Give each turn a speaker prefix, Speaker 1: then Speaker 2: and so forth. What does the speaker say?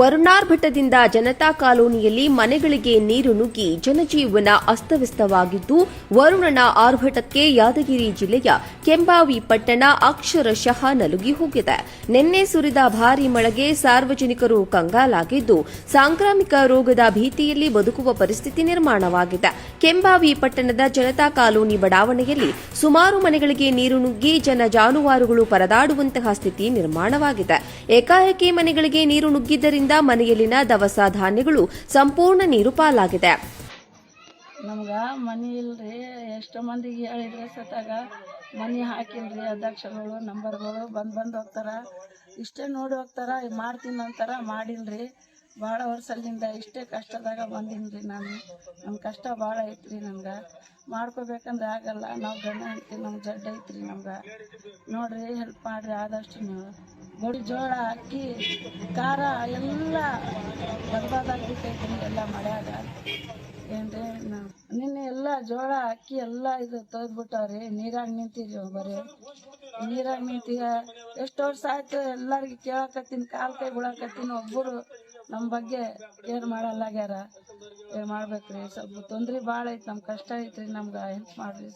Speaker 1: ವರುಣಾರ್ಭಟದಿಂದ ಜನತಾ ಕಾಲೋನಿಯಲ್ಲಿ ಮನೆಗಳಿಗೆ ನೀರು ನುಗ್ಗಿ ಜನಜೀವನ ಅಸ್ತವ್ಯಸ್ತವಾಗಿದ್ದು, ವರುಣನ ಆರ್ಭಟಕ್ಕೆ ಯಾದಗಿರಿ ಜಿಲ್ಲೆಯ ಕೆಂಬಾವಿ ಪಟ್ಟಣ ಅಕ್ಷರಶಃ ನಲುಗಿ ಹೋಗಿದೆ. ನಿನ್ನೆ ಸುರಿದ ಭಾರೀ ಮಳೆಗೆ ಸಾರ್ವಜನಿಕರು ಕಂಗಾಲಾಗಿದ್ದು, ಸಾಂಕ್ರಾಮಿಕ ರೋಗದ ಭೀತಿಯಲ್ಲಿ ಬದುಕುವ ಪರಿಸ್ಥಿತಿ ನಿರ್ಮಾಣವಾಗಿದೆ. ಕೆಂಬಾವಿ ಪಟ್ಟಣದ ಜನತಾ ಕಾಲೋನಿ ಬಡಾವಣೆಯಲ್ಲಿ ಸುಮಾರು ಮನೆಗಳಿಗೆ ನೀರು ನುಗ್ಗಿ ಜನ ಜಾನುವಾರುಗಳು ಪರದಾಡುವಂತಹ ಸ್ಥಿತಿ ನಿರ್ಮಾಣವಾಗಿದೆ. ಏಕಾಏಕಿ ಮನೆಗಳಿಗೆ ನೀರು ನುಗ್ಗಿದ್ದರಿಂದ ಮನೆಯಲ್ಲಿನ ದವಸ ಧಾನ್ಯಗಳು ಸಂಪೂರ್ಣ ನೀರು ಪಾಲಾಗಿದೆ.
Speaker 2: ನಮ್ಗೆ ಮನೆ ಇಲ್ರಿ, ಎಷ್ಟೋ ಮಂದಿಗೆ ಹೇಳಿದ್ರೆ ಸತಾಗ ಮನೆ ಹಾಕಿಲ್ರಿ ಅಧ್ಯಕ್ಷಗಳು ನಂಬರ್ಗಳು ಬಂದು ಬಂದು ಹೋಗ್ತಾರ. ಇಷ್ಟೇ ನೋಡಿ ಹೋಗ್ತಾರ ಮಾಡ್ತೀನಿ ಅಂತಾರ, ಮಾಡಿಲ್ರಿ. ಭಾಳ ವರ್ಷದಿಂದ ಇಷ್ಟೇ ಕಷ್ಟದಾಗ ಬಂದೀನಿ ರೀ ನಾನು. ನಮ್ಮ ಕಷ್ಟ ಭಾಳ ಐತ್ರಿ ನಮ್ಗೆ ಮಾಡ್ಕೋಬೇಕಂದ್ರೆ ಆಗಲ್ಲ. ನಾವು ಗಂಡ ಹೆಂಡ್ತಿ ನಮ್ಗೆ ಜಡ್ಡ ಐತ್ರಿ ನಮ್ಗೆ. ನೋಡ್ರಿ ಹೆಲ್ಪ್ ಮಾಡ್ರಿ ಆದಷ್ಟು ನೀವು. ಗೋಡಿ ಜೋಳ ಅಕ್ಕಿ, ಖಾರ ಎಲ್ಲ ಬರ್ಬಾದಾಗ್ಬಿಟ್ಟೈತಿ ಎಲ್ಲ ಮಳೆಯಾಗ. ಏನ್ರಿ, ನಾವು ನಿನ್ನೆ ಎಲ್ಲ ಜೋಳ, ಅಕ್ಕಿ ಎಲ್ಲ ಇದು ತೆಗೆದ್ಬಿಟ್ಟವ್ರಿ. ನೀರಾಗಿ ನಿಂತೀವಿ ಬರೀ. ನೀರಾಗಿ ನಿಂತೀಗ ಎಷ್ಟು ವರ್ಷ ಆಯ್ತು ಎಲ್ಲರಿಗೆ ಕೇಳಕತ್ತೀನಿ, ಕಾಲು ಕೈ ಬಿಡಕತ್ತೀನಿ ಒಬ್ಬರು ನಮ್ಮ ಬಗ್ಗೆ ಕೇರ್ ಮಾಡಲ್ಲಾಗ್ಯಾರ ಏನ್ ಮಾಡ್ಬೇಕ್ರಿ? ಸ್ವಲ್ಪ ತೊಂದ್ರೆ ಭಾಳ ಐತಿ, ನಮ್ ಕಷ್ಟ ಐತ್ರಿ, ನಮ್ಗೆ ಹೆಲ್ಪ್ ಮಾಡ್ರಿ.